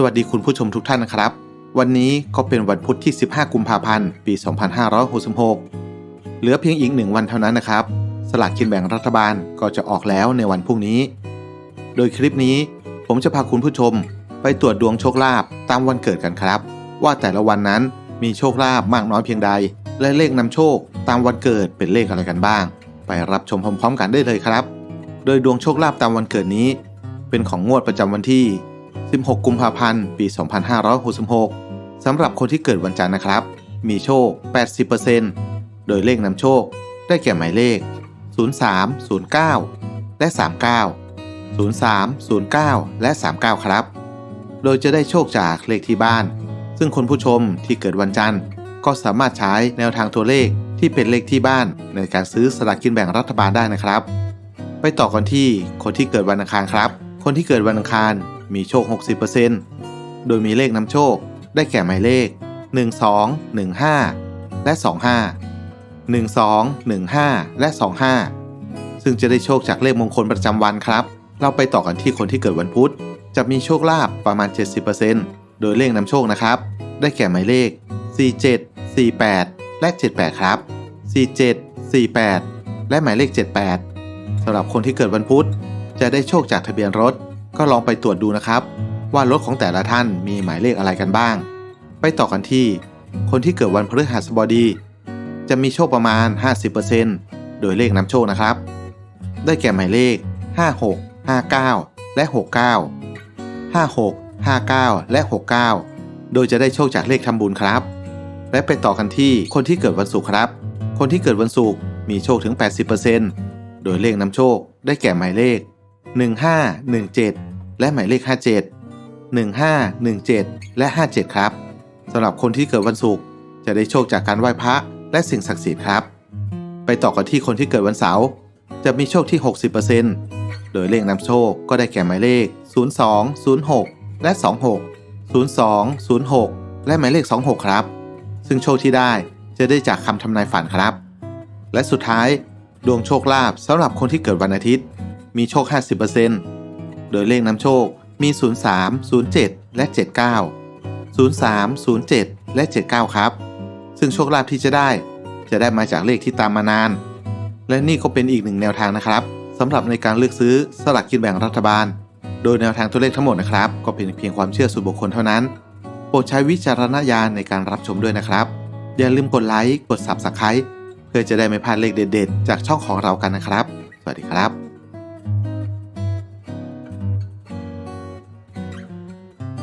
สวัสดีคุณผู้ชมทุกท่านนะครับ วันนี้ก็เป็นวันพุธที่ 15 กุมภาพันธ์ ปี 2566 เหลือเพียงอีกหนึ่งวันเท่านั้นนะครับ สลากกินแบ่งรัฐบาลก็จะออกแล้วในวันพรุ่งนี้ โดยคลิปนี้ผมจะพาคุณผู้ชมไปตรวจดวงโชคลาภตามวันเกิดกันครับ ว่าแต่ละวันนั้นมีโชคลาภมากน้อยเพียงใด และเลขนำโชคตามวันเกิดเป็นเลขอะไรกันบ้าง ไปรับชมพร้อมๆ กันได้เลยครับ โดยดวงโชคลาภตามวันเกิดนี้ เป็นของงวดประจำวันที่ 16 กุมภาพันธ์ ปี 2566 สำหรับคนที่เกิดวันจันทร์นะครับ มีโชค 80%โดยเลขนำโชค ได้แก่หมายเลข 03 09 และ 39 03 09 และ 39 ครับ โดยจะได้โชคจากเลขที่บ้าน ซึ่งคนผู้ชมที่เกิดวันจันทร์ก็สามารถใช้แนวทางตัวเลขที่เป็นเลขที่บ้านในการซื้อสลากกินแบ่งรัฐบาลได้นะครับ ไปต่อกันที่คนที่เกิดวันอังคารครับ คนที่เกิดวันอังคาร มีโชค 60%โดยมีเลขนำโชคได้แก่หมายเลข 12 15 และ 25 12 15 และ 25 ซึ่งจะได้โชคจากเลขมงคลประจำวันครับ เราไปต่อกันที่คนที่เกิดวันพุธ จะมีโชคลาภประมาณ 70%โดยเลขนำโชคนะครับ ได้แก่หมายเลข 47 48 และ 78 ครับ 47 48 และหมายเลข 78สำหรับคนที่เกิดวันพุธ จะได้โชคจากทะเบียนรถ ก็ลองไปตรวจดูนะครับ ว่ารถของแต่ละท่านมีหมายเลขอะไรกันบ้าง ไปต่อกันที่ คนที่เกิดวันพฤหัสบดี จะมีโชคประมาณ 50%โดยเลขนำโชคนะครับ ได้แก่หมายเลข 56 59 และ 69 56 59 และ 69 โดยจะได้โชคจากเลขทำบุญครับ และไปต่อกันที่คนที่เกิดวันศุกร์ครับ คนที่เกิดวันศุกร์มีโชคถึง 80%โดยเลขนำโชคได้แก่หมายเลข 1517 และหมายเลข 57 1517 และ 57 ครับสำหรับคนที่เกิดวันศุกร์จะได้โชคจากการไหว้พระและสิ่งศักดิ์สิทธิ์ครับ ไปต่อกันที่คนที่เกิดวันเสาร์จะมีโชคที่ 60%โดยเลขนำโชคก็ได้แก่หมายเลข 02 06 และ 26 02 06 และหมายเลข 26 ครับ ซึ่งโชคที่ได้จะได้จากคำทำนายฝันครับ และสุดท้าย ดวงโชคลาภสำหรับคนที่เกิดวันอาทิตย์ มีโชค 50% โดยเลขนำโชคมี 03 07 และ 79 03 07 และ 79 ครับ ซึ่งโชคลาภที่จะได้ จะได้มาจากเลขที่ตามมานาน และนี่ก็เป็นอีกหนึ่งแนวทางนะครับสำหรับในการเลือกซื้อสลากกินแบ่งรัฐบาล โดยแนวทางตัวเลขทั้งหมดนะครับ ก็เป็นเพียงความเชื่อส่วนบุคคลเท่านั้น โปรดใช้วิจารณญาณในการรับชมด้วยนะครับ อย่าลืมกดไลค์กด Subscribe เพื่อจะได้ไม่พลาดเลขเด็ดๆ จากช่องของเรากันนะครับ สวัสดีครับ